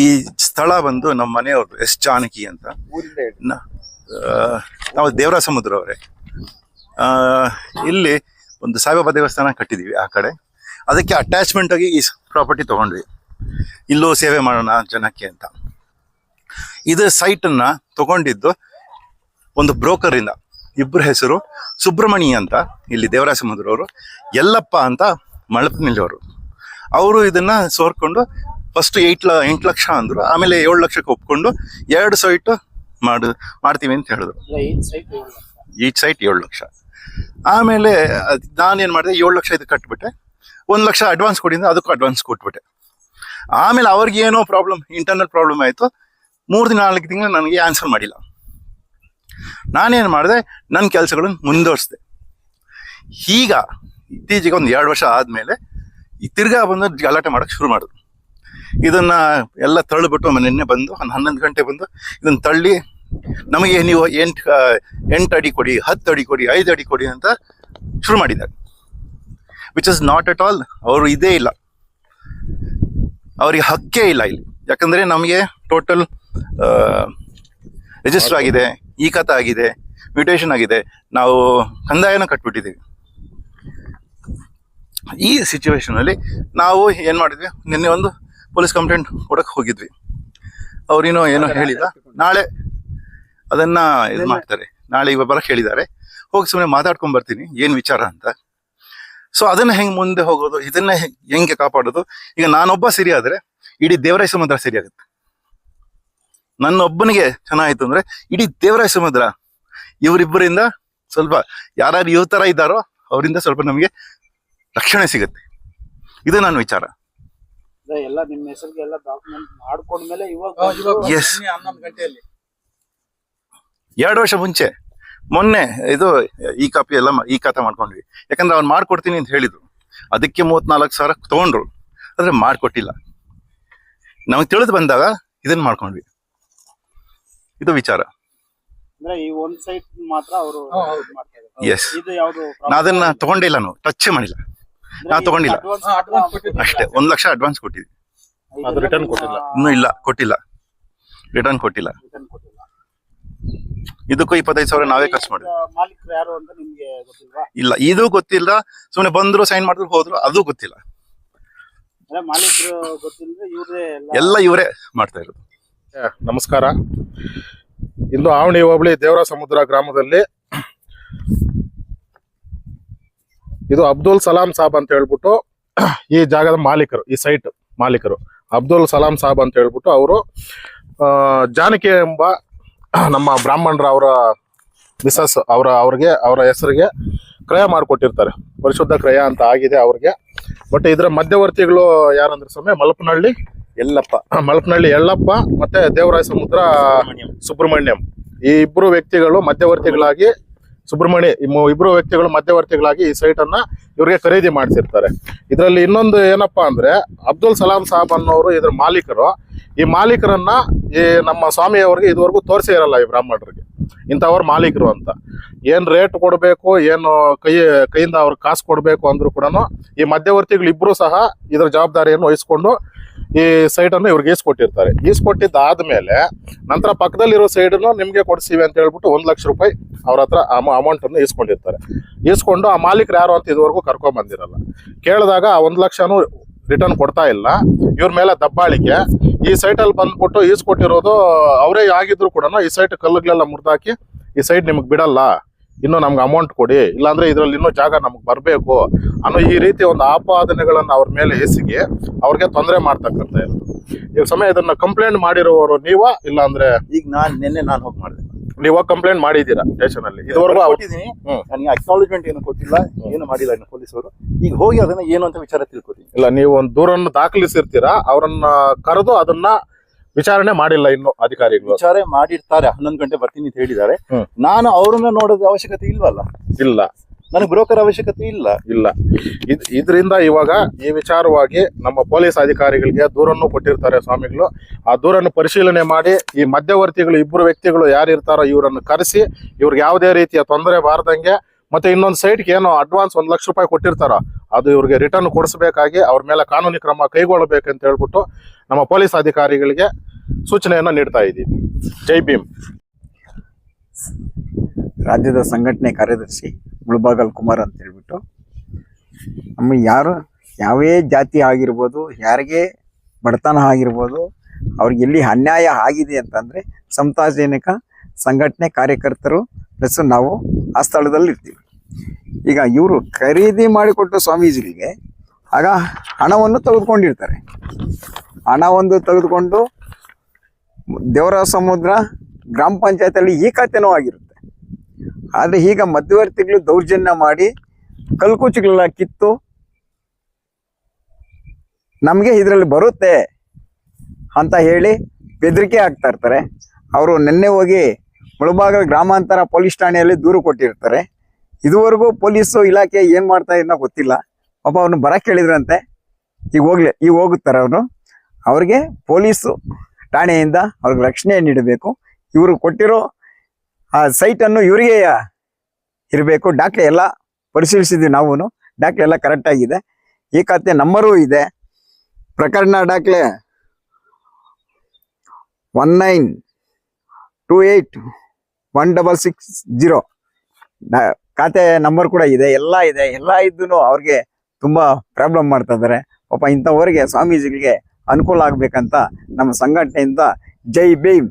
ಈ ಸ್ಥಳ ಬಂದು ನಮ್ಮ ಮನೆಯವ್ರದ್ದು ಎಸ್ ಜಾನಕಿ ಅಂತ. ನಾವು ದೇವರ ಸಮುದ್ರ ಅವರೇ ಇಲ್ಲಿ ಒಂದು ಸಾಯಿಬಾಬಾ ದೇವಸ್ಥಾನ ಕಟ್ಟಿದೀವಿ ಆ ಕಡೆ. ಅದಕ್ಕೆ ಅಟ್ಯಾಚ್ಮೆಂಟ್ ಆಗಿ ಈ ಪ್ರಾಪರ್ಟಿ ತಗೊಂಡ್ವಿ. ಇಲ್ಲೂ ಸೇವೆ ಮಾಡೋಣ ಜನಕ್ಕೆ ಅಂತ. ಇದು ಸೈಟನ್ನು ತಗೊಂಡಿದ್ದು ಒಂದು ಬ್ರೋಕರಿಂದ ಇಬ್ಬರ ಹೆಸರು ಸುಬ್ರಹ್ಮಣಿ ಅಂತ ಇಲ್ಲಿ ದೇವರಾಜ ಸಮುದ್ರ ಅವರು. ಯಲ್ಲಪ್ಪ ಅಂತ ಮಳಪನಲ್ಲಿಯವರು ಅವರು ಇದನ್ನ ಸೋರ್ಕೊಂಡು ಫಸ್ಟ್ ಏಟ್ ಲ ಎಂಟು ಲಕ್ಷ ಅಂದ್ರು. ಆಮೇಲೆ ಏಳು ಲಕ್ಷಕ್ಕೆ ಒಪ್ಕೊಂಡು ಎರಡು ಸೈಟ್ ಮಾಡು ಮಾಡ್ತೀವಿ ಅಂತ ಹೇಳಿದ್ರು. ಈಚ್ ಸೈಟ್ ಏಳು ಲಕ್ಷ. ಆಮೇಲೆ ನಾನೇನು ಮಾಡಿದೆ ಏಳು ಲಕ್ಷ ಇದು ಕಟ್ಬಿಟ್ಟೆ. ಒಂದು ಲಕ್ಷ ಅಡ್ವಾನ್ಸ್ ಕೊಡಿಂದ ಅದಕ್ಕೂ ಅಡ್ವಾನ್ಸ್ ಕೊಟ್ಬಿಟ್ಟೆ. ಆಮೇಲೆ ಅವ್ರಿಗೆ ಏನೋ ಪ್ರಾಬ್ಲಮ್ ಇಂಟರ್ನಲ್ ಪ್ರಾಬ್ಲಮ್ ಆಯಿತು. ಮೂರು ದಿನ ನಾಲ್ಕು ತಿಂಗಳು ನನಗೆ ಆನ್ಸರ್ ಮಾಡಿಲ್ಲ. ನಾನೇನು ಮಾಡಿದೆ ನನ್ನ ಕೆಲಸಗಳನ್ನು ಮುಂದುವರಿಸಿದೆ. ಈಗ ಇತ್ತೀಚೆಗೆ ಒಂದು ಎರಡು ವರ್ಷ ಆದಮೇಲೆ ಈ ತಿರ್ಗಾ ಬಂದು ಗಲಾಟೆ ಮಾಡೋಕ್ಕೆ ಶುರು ಮಾಡಿದ್ರು. ಇದನ್ನ ಎಲ್ಲ ತಳ್ಳಿಬಿಟ್ಟು ನಿನ್ನೆ ಬಂದು ಒಂದು ಹನ್ನೊಂದು ಗಂಟೆ ಬಂದು ಇದನ್ನ ತಳ್ಳಿ ನಮಗೆ ನೀವು ಎಂಟು ಎಂಟು ಅಡಿ ಕೊಡಿ, ಹತ್ತು ಅಡಿ ಕೊಡಿ, ಐದು ಅಡಿ ಕೊಡಿ ಅಂತ ಶುರು ಮಾಡಿದ್ದಾರೆ. Which is not at all ಅವರು ಇದೇ ಇಲ್ಲ. ಅವರಿಗೆ ಹಕ್ಕೇ ಇಲ್ಲ ಇಲ್ಲಿ. ಯಾಕಂದ್ರೆ ನಮಗೆ ಟೋಟಲ್ ರಿಜಿಸ್ಟರ್ ಆಗಿದೆ, ಈ ಕಥ ಆಗಿದೆ ಮ್ಯೂಟೇಷನ್ ಆಗಿದೆ, ನಾವು ಕಂದಾಯನ ಕಟ್ಬಿಟ್ಟಿದ್ದೀವಿ. ಈ ಸಿಚುವೇಶನ್ ಅಲ್ಲಿ ನಾವು ಏನು ಮಾಡಿದ್ವಿ? ನಿನ್ನೆ ಒಂದು ಪೊಲೀಸ್ ಕಂಪ್ಲೇಂಟ್ ಕೊಡಕ್ ಹೋಗಿದ್ವಿ. ಅವ್ರೇನೋ ಏನೋ ಹೇಳಿದ. ನಾಳೆ ಅದನ್ನ ಇದು ಮಾಡ್ತಾರೆ. ನಾಳೆ ಇವಾಗ ಬರಕ್ ಹೇಳಿದ್ದಾರೆ. ಹೋಗಿ ಸುಮ್ಮನೆ ಮಾತಾಡ್ಕೊಂಡ್ ಬರ್ತೀನಿ. ಏನ್ ವಿಚಾರ ಅಂತ. ಸೊ ಅದನ್ನ ಹೆಂಗ್ ಮುಂದೆ ಹೋಗೋದು? ಇದನ್ನ ಹೆಂಗೆ ಕಾಪಾಡೋದು? ಈಗ ನಾನೊಬ್ಬ ಸರಿ ಆದ್ರೆ ಇಡೀ ದೇವರಾಯ ಸಮುದ್ರ ಸರಿ ಆಗುತ್ತೆ. ನನ್ನೊಬ್ಬನಿಗೆ ಚೆನ್ನಾಯ್ತು ಅಂದ್ರೆ ಇಡೀ ದೇವರಾಯ ಸಮುದ್ರ ಇವರಿಬ್ಬರಿಂದ ಸ್ವಲ್ಪ ಯಾರ್ಯಾರು ಇವ್ ಥರ ಇದ್ದಾರೋ ಅವರಿಂದ ಸ್ವಲ್ಪ ನಮಗೆ ರಕ್ಷಣೆ ಸಿಗುತ್ತೆ. ಇದು ನನ್ನ ವಿಚಾರ. ಎಲ್ಲ ನಿಮ್ಮ ಹೆಸರಿಗೆ ಎಲ್ಲ ಡಾಕ್ಯುಮೆಂಟ್ ಮಾಡ್ಕೊಂಡ್ಮೇಲೆ ಇವಾಗ Yes. ಹನ್ನೊಂದು ಗಂಟೆಯಲ್ಲಿ. ಎರಡು ವರ್ಷ ಮುಂಚೆ ಮೊನ್ನೆ ಇದು ಈ ಕಾಪಿ ಎಲ್ಲ ಮಾ- ಈ ಕಥೆ ಮಾಡ್ಕೊಂಡ್ವಿ. ಯಾಕಂದ್ರೆ ಅವ್ನು ಮಾಡ್ಕೊಡ್ತೀನಿ ಅಂತ ಹೇಳಿದ್ರು. ಅದಕ್ಕೆ ಮೂವತ್ನಾಲ್ಕು ಸಾವಿರ ತಗೊಂಡ್ರು. ಆದ್ರೆ ಮಾಡ್ಕೊಟ್ಟಿಲ್ಲ. ನಮಗೆ ತಿಳಿದು ಬಂದಾಗ ಇದನ್ನ ಮಾಡ್ಕೊಂಡ್ವಿ. ಇದು ವಿಚಾರ. ಅಂದ್ರೆ ಈ ಒಂದ್ ಸೈಟ್ ಮಾತ್ರ ಅವರು ಮಾಡ್ತಾ ಇದ್ದಾರೆ. Yes. ಇದು ಯಾವ್ದು ಅದನ್ನ ತಗೊಂಡಿಲ್ಲ ನಾವು ಟಚ್ ಮಾಡಿಲ್ಲ. ನಾ ತಗೊಂಡಿಲ್ಲ. ಅಷ್ಟೇ ಒಂದ್ ಲಕ್ಷ ಅಡ್ವಾನ್ಸ್ ಕೊಟ್ಟಿದ್ವಿ. ಅದು ರಿಟರ್ನ್ ಕೊಟ್ಟಿಲ್ಲ. ಇನ್ನೂ ಇಲ್ಲ ಕೊಟ್ಟಿಲ್ಲ. ರಿಟರ್ನ್ ಕೊಟ್ಟಿಲ್ಲ. ಇದಕ್ಕೂ ಇಪ್ಪತ್ತೈದು ಸಾವಿರ ನಾವೇ ಖರ್ಚು ಮಾಡಿದ್ವಿ. ಮಾಲೀಕರು ಯಾರು ಅಂತ ನಿಮ್ಗೆ ಗೊತ್ತಿಲ್ವಾ? ಇಲ್ಲ ಇದು ಗೊತ್ತಿಲ್ಲ. ಸುಮ್ಮನೆ ಬಂದ್ರು ಸೈನ್ ಮಾಡಿದ್ರು ಹೋದ್ರು ಅದು ಗೊತ್ತಿಲ್ಲ. ಅಂದ್ರೆ ಮಾಲೀಕರು ಗೊತ್ತಿಲ್ಲದ್ರೆ ಇವ್ರೇ ಎಲ್ಲ ಎಲ್ಲ ಇವರೇ ಮಾಡ್ತಾ ಇರೋದು. ನಮಸ್ಕಾರ. ಇಂದು ಆವಣಿ ಹೋಬಳಿ ದೇವರ ಸಮುದ್ರ ಗ್ರಾಮದಲ್ಲಿ ಇದು ಅಬ್ದುಲ್ ಸಲಾಂ ಸಾಬ್ ಅಂತ ಹೇಳ್ಬಿಟ್ಟು ಈ ಜಾಗದ ಮಾಲೀಕರು ಈ ಸೈಟ್ ಮಾಲೀಕರು. ಅಬ್ದುಲ್ ಸಲಾಂ ಸಾಬ್ ಅಂತ ಹೇಳ್ಬಿಟ್ಟು ಅವರು ಜಾನಕಿ ಎಂಬ ನಮ್ಮ ಬ್ರಾಹ್ಮಣರ ಅವರ ಮಿಸಸ್ ಅವರ ಅವ್ರಿಗೆ ಅವರ ಹೆಸರಿಗೆ ಕ್ರಯ ಮಾಡಿಕೊಟ್ಟಿರ್ತಾರೆ. ಪರಿಶುದ್ಧ ಕ್ರಯ ಅಂತ ಆಗಿದೆ ಅವ್ರಿಗೆ. ಬಟ್ ಇದರ ಮಧ್ಯವರ್ತಿಗಳು ಯಾರಂದ್ರೆ ಸಮಯ ಮಲಪನಹಳ್ಳಿ ಎಲ್ಲಪ್ಪ ಮಲಪನಹಳ್ಳಿ ಯಳ್ಳಪ್ಪ ಮತ್ತೆ ದೇವರಾಯ ಸಮುದ್ರ ಸುಬ್ರಹ್ಮಣ್ಯಂ. ಈ ಇಬ್ಬರು ವ್ಯಕ್ತಿಗಳು ಮಧ್ಯವರ್ತಿಗಳಾಗಿ ಸುಬ್ರಹ್ಮಣ್ಯ ಇಬ್ಬರು ವ್ಯಕ್ತಿಗಳು ಮಧ್ಯವರ್ತಿಗಳಾಗಿ ಈ ಸೈಟ್ ಅನ್ನ ಇವರಿಗೆ ಖರೀದಿ ಮಾಡಿಸಿರ್ತಾರೆ. ಇದರಲ್ಲಿ ಇನ್ನೊಂದು ಏನಪ್ಪಾ ಅಂದ್ರೆ ಅಬ್ದುಲ್ ಸಲಾಂ ಸಾಬ್ ಅನ್ನೋರು ಇದ್ರ ಮಾಲೀಕರು. ಈ ಮಾಲೀಕರನ್ನ ಈ ನಮ್ಮ ಸ್ವಾಮಿಯವರಿಗೆ ಇದುವರೆಗೂ ತೋರಿಸೇ ಇರಲ್ಲ ಈ ಬ್ರಾಹ್ಮಣರಿಗೆ. ಇಂಥವ್ರ ಮಾಲೀಕರು ಅಂತ. ಏನು ರೇಟ್ ಕೊಡಬೇಕು, ಏನು ಕೈ, ಕೈಯಿಂದ ಅವ್ರಿಗೆ ಕಾಸು ಕೊಡಬೇಕು ಅಂದ್ರೂ ಕೂಡ ಈ ಮಧ್ಯವರ್ತಿಗಳು ಇಬ್ರು ಸಹ ಇದರ ಜವಾಬ್ದಾರಿಯನ್ನು ವಹಿಸ್ಕೊಂಡು ಈ ಸೈಟ್ ಅನ್ನು ಇವ್ರಿಗೆ ಈಸ್ಕೊಟ್ಟಿರ್ತಾರೆ ಈಸ್ಕೊಟ್ಟಿದ್ದಾದ್ಮೇಲೆ ನಂತರ ಪಕ್ಕದಲ್ಲಿರೋ ಸೈಡನ್ನು ನಿಮಗೆ ಕೊಡಿಸಿವೆ ಅಂತ ಹೇಳ್ಬಿಟ್ಟು ಒಂದು ಲಕ್ಷ ರೂಪಾಯಿ ಅವ್ರ ಹತ್ರ ಅಮೌಂಟ್ ಅನ್ನು ಈಸ್ಕೊಂಡಿರ್ತಾರೆ ಈಸ್ಕೊಂಡು ಆ ಮಾಲೀಕರು ಯಾರು ಅಂತ ಇದುವರೆಗೂ ಕರ್ಕೊಂಡ್ ಬಂದಿರಲ್ಲ. ಕೇಳಿದಾಗ ಆ ಒಂದು ಲಕ್ಷನು ರಿಟರ್ನ್ ಕೊಡ್ತಾ ಇಲ್ಲ. ಇವ್ರ ಮೇಲೆ ದಬ್ಬಾಳಿಕೆ. ಈ ಸೈಟಲ್ಲಿ ಬಂದ್ಬಿಟ್ಟು ಈಸ್ಕೊಟ್ಟಿರೋದು ಅವರೇ ಆಗಿದ್ರು ಕೂಡ ಈ ಸೈಟ್ ಕಲ್ಲುಗಳೆಲ್ಲ ಮುರಿದಾಕಿ ಈ ಸೈಟ್ ನಿಮಗೆ ಬಿಡಲ್ಲ. ಇನ್ನು ನಮ್ಗೆ ಅಮೌಂಟ್ ಕೊಡಿ. ಇಲ್ಲಾಂದ್ರೆ ಇದ್ರಲ್ಲಿ ಇನ್ನೂ ಜಾಗ ನಮ್ಗೆ ಬರಬೇಕು. ಅನ್ನೋ ಈ ರೀತಿ ಒಂದು ಆಪಾದನೆಗಳನ್ನ ಅವ್ರ ಮೇಲೆ ಎಸಗಿ ಅವ್ರಿಗೆ ತೊಂದರೆ ಮಾಡ್ತಕ್ಕಂಥ ಈಗ ಸಮಯ ಇದನ್ನ ಕಂಪ್ಲೇಂಟ್ ಮಾಡಿರೋರು ನೀವ? ಇಲ್ಲಾಂದ್ರೆ ಈಗ ನಾನ್ ನಿನ್ನೆ ನಾನು ಹೋಗಿ ಮಾಡಿದೆ. ನೀವ ಕಂಪ್ಲೇಂಟ್ ಮಾಡಿದ್ದೀರಾ ಸ್ಟೇಷನ್ ಅಲ್ಲಿ ಇದುವರೆಗೂ ಕೊಟ್ಟಿದ್ದೀನಿ. ನನಗೆ ಅಕ್ನಾಲೇಜ್ಮೆಂಟ್ ಏನು ಕೊಟ್ಟಿಲ್ಲ ಏನು ಮಾಡಿಲ್ಲ ಇನ್ನು ಪೊಲೀಸರು ಈಗ ಹೋಗಿ ಅದನ್ನ ಏನು ಅಂತ ವಿಚಾರ ತಿಳ್ಕೊತೀನಿ. ಇಲ್ಲ ನೀವು ಒಂದು ದೂರನ್ನು ದಾಖಲಿಸಿರ್ತೀರಾ ಅವರನ್ನ ಕರೆದು ಅದನ್ನ ವಿಚಾರಣೆ ಮಾಡಿಲ್ಲ ಇನ್ನು ಅಧಿಕಾರಿಗಳು. ವಿಚಾರ ಮಾಡಿರ್ತಾರೆ ಹನ್ನೊಂದು ಗಂಟೆ ಬರ್ತೀನಿ ಅಂತ ಹೇಳಿದ್ದಾರೆ. ಹ್ಮ್. ನಾನು ಅವ್ರನ್ನ ನೋಡೋದು ಅವಶ್ಯಕತೆ ಇಲ್ವಲ್ಲ? ಇಲ್ಲ. ನನಗೆ ಬ್ರೋಕರ್ ಅವಶ್ಯಕತೆ ಇಲ್ಲ. ಇಲ್ಲ. ಇದ್ ಇದರಿಂದ ಇವಾಗ ಈ ವಿಚಾರವಾಗಿ ನಮ್ಮ ಪೊಲೀಸ್ ಅಧಿಕಾರಿಗಳಿಗೆ ದೂರನ್ನು ಕೊಟ್ಟಿರ್ತಾರೆ ಸ್ವಾಮಿಗಳು. ಆ ದೂರನ್ನು ಪರಿಶೀಲನೆ ಮಾಡಿ ಈ ಮಧ್ಯವರ್ತಿಗಳು ಇಬ್ಬರು ವ್ಯಕ್ತಿಗಳು ಯಾರಿರ್ತಾರೋ ಇವರನ್ನು ಕರೆಸಿ ಇವ್ರಿಗೆ ಯಾವುದೇ ರೀತಿಯ ತೊಂದರೆ ಬಾರದಂಗೆ ಮತ್ತೆ ಇನ್ನೊಂದು ಸೈಟ್ಗೆ ಏನೋ ಅಡ್ವಾನ್ಸ್ ಒಂದು ಲಕ್ಷ ರೂಪಾಯಿ ಕೊಟ್ಟಿರ್ತಾರೋ ಅದು ಇವ್ರಿಗೆ ರಿಟರ್ನ್ ಕೊಡಿಸಬೇಕಾಗಿ ಅವ್ರ ಮೇಲೆ ಕಾನೂನು ಕ್ರಮ ಕೈಗೊಳ್ಳಬೇಕಂತ ಹೇಳ್ಬಿಟ್ಟು ನಮ್ಮ ಪೊಲೀಸ್ ಅಧಿಕಾರಿಗಳಿಗೆ ಸೂಚನೆಯನ್ನು ನೀಡ್ತಾ ಇದ್ದೀವಿ. ಜೈ ಭೀಮ್. ರಾಜ್ಯದ ಸಂಘಟನೆ ಕಾರ್ಯದರ್ಶಿ ಮುಳಬಾಗಲ್ ಕುಮಾರ್ ಅಂತ ಹೇಳ್ಬಿಟ್ಟು, ನಮ್ಮ ಯಾರು ಯಾವೇ ಜಾತಿ ಆಗಿರ್ಬೋದು, ಯಾರಿಗೆ ಬಡತನ ಆಗಿರ್ಬೋದು, ಅವ್ರಿಗೆ ಎಲ್ಲಿ ಅನ್ಯಾಯ ಆಗಿದೆ ಅಂತಂದರೆ ಸಮತಾಜನಕ ಸಂಘಟನೆ ಕಾರ್ಯಕರ್ತರು ಪ್ಲಸ್ ನಾವು ಆ ಸ್ಥಳದಲ್ಲಿ ಇರ್ತೀವಿ ಈಗ ಇವರು ಖರೀದಿ ಮಾಡಿಕೊಟ್ಟ ಸ್ವಾಮೀಜಿಗಳಿಗೆ ಆಗ ಹಣವನ್ನು ತೆಗೆದುಕೊಂಡಿರ್ತಾರೆ. ಹಣ ಒಂದು ತೆಗೆದುಕೊಂಡು ದೇವರ ಸಮುದ್ರ, ಗ್ರಾಮ ಪಂಚಾಯತಲ್ಲಿ ಈ ಖಾತೆನೂ ಆಗಿರುತ್ತೆ ಆದರೆ ಈಗ ಮಧ್ಯವರ್ತಿಗಳು ದೌರ್ಜನ್ಯ ಮಾಡಿ ಕಲ್ಕುಚಿಗಳೆಲ್ಲ ಕಿತ್ತು ನಮಗೆ ಇದರಲ್ಲಿ ಬರುತ್ತೆ ಅಂತ ಹೇಳಿ ಬೆದರಿಕೆ ಆಗ್ತಾ ಇರ್ತಾರೆ. ಅವರು ನಿನ್ನೆ ಹೋಗಿ ಮುಳಬಾಗಲ್ ಗ್ರಾಮಾಂತರ ಪೊಲೀಸ್ ಠಾಣೆಯಲ್ಲಿ ದೂರು ಕೊಟ್ಟಿರ್ತಾರೆ. ಇದುವರೆಗೂ ಪೊಲೀಸು ಇಲಾಖೆ ಏನು ಮಾಡ್ತಾ ಇದನ್ನ ಗೊತ್ತಿಲ್ಲ. ಪಾಪ ಅವ್ರನ್ನ ಬರಕ್ಕೆ ಹೇಳಿದ್ರಂತೆ ಈಗ ಹೋಗ್ಲಿ, ಈಗ ಹೋಗುತ್ತಾರೆ ಅವನು ಅವ್ರಿಗೆ ಪೊಲೀಸು ಠಾಣೆಯಿಂದ ಅವ್ರಿಗೆ ರಕ್ಷಣೆ ನೀಡಬೇಕು. ಇವರು ಕೊಟ್ಟಿರೋ ಆ ಸೈಟನ್ನು ಇವರಿಗೆ ಇರಬೇಕು. ಡಾಕ್ಟ್ರೆ ಎಲ್ಲ ಪರಿಶೀಲಿಸಿದ್ವಿ ನಾವು ಡಾಕ್ಟ್ರೆ ಎಲ್ಲ ಕರೆಕ್ಟಾಗಿದೆ ಈ ಖಾತೆ ನಂಬರೂ ಇದೆ. ಪ್ರಕರಣ ಡಾಕ್ಲೆ one nine two eight one double six zero. ಖಾತೆ ನಂಬರ್ ಕೂಡ ಇದೆ, ಎಲ್ಲ ಇದೆ, ಎಲ್ಲ ಇದ್ದು ಅವ್ರಿಗೆ ತುಂಬಾ ಪ್ರಾಬ್ಲಮ್ ಮಾಡ್ತಾ ಇದ್ದಾರೆ ಪಾಪ ಇಂಥವರಿಗೆ, ಸ್ವಾಮೀಜಿಗಳಿಗೆ ಅನುಕೂಲ ಆಗ್ಬೇಕಂತ ನಮ್ಮ ಸಂಘಟನೆಯಿಂದ ಜೈ ಭೀಮ್.